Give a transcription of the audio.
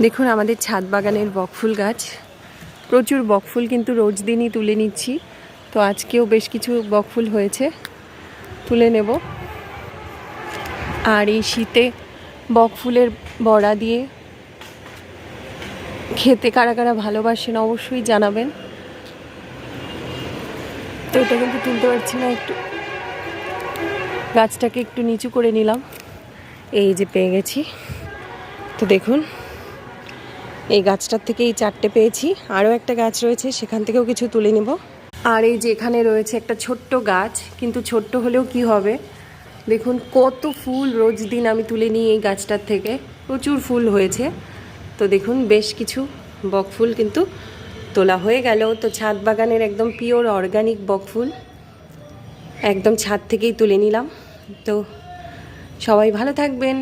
দেখুন, আমাদের ছাদ বাগানের বকফুল গাছ। প্রচুর বকফুল কিন্তু রোজ দিনই তুলে নিচ্ছি। তো আজকেও বেশ কিছু বকফুল হয়েছে, তুলে নেব। আর এই শীতে বকফুলের বড়া দিয়ে খেতে কারা কারা ভালোবাসেন অবশ্যই জানাবেন। তো এটা কিন্তু তুলতে পারছি না একটু। গাছটাকে একটু নিচু করে নিলাম। এই যে পেয়ে গেছি। তো দেখুন এই গাছটার থেকে এই চারটে পেয়েছি। আরও একটা গাছ রয়েছে, সেখান থেকেও কিছু তুলে নেব। আর এই যে এখানে রয়েছে একটা ছোট্ট গাছ, কিন্তু ছোট্ট হলেও কি হবে? দেখুন, কত ফুল রোজ দিন আমি তুলে নিই এই গাছটার থেকে। প্রচুর ফুল হয়েছে। তো দেখুন, বেশ কিছু বকফুল কিন্তু তোলা হয়ে গেল। তো ছাদ বাগানের একদম পিওর অর্গানিক বকফুল একদম ছাদ থেকেই তুলে নিলাম। তো সবাই ভালো থাকবেন।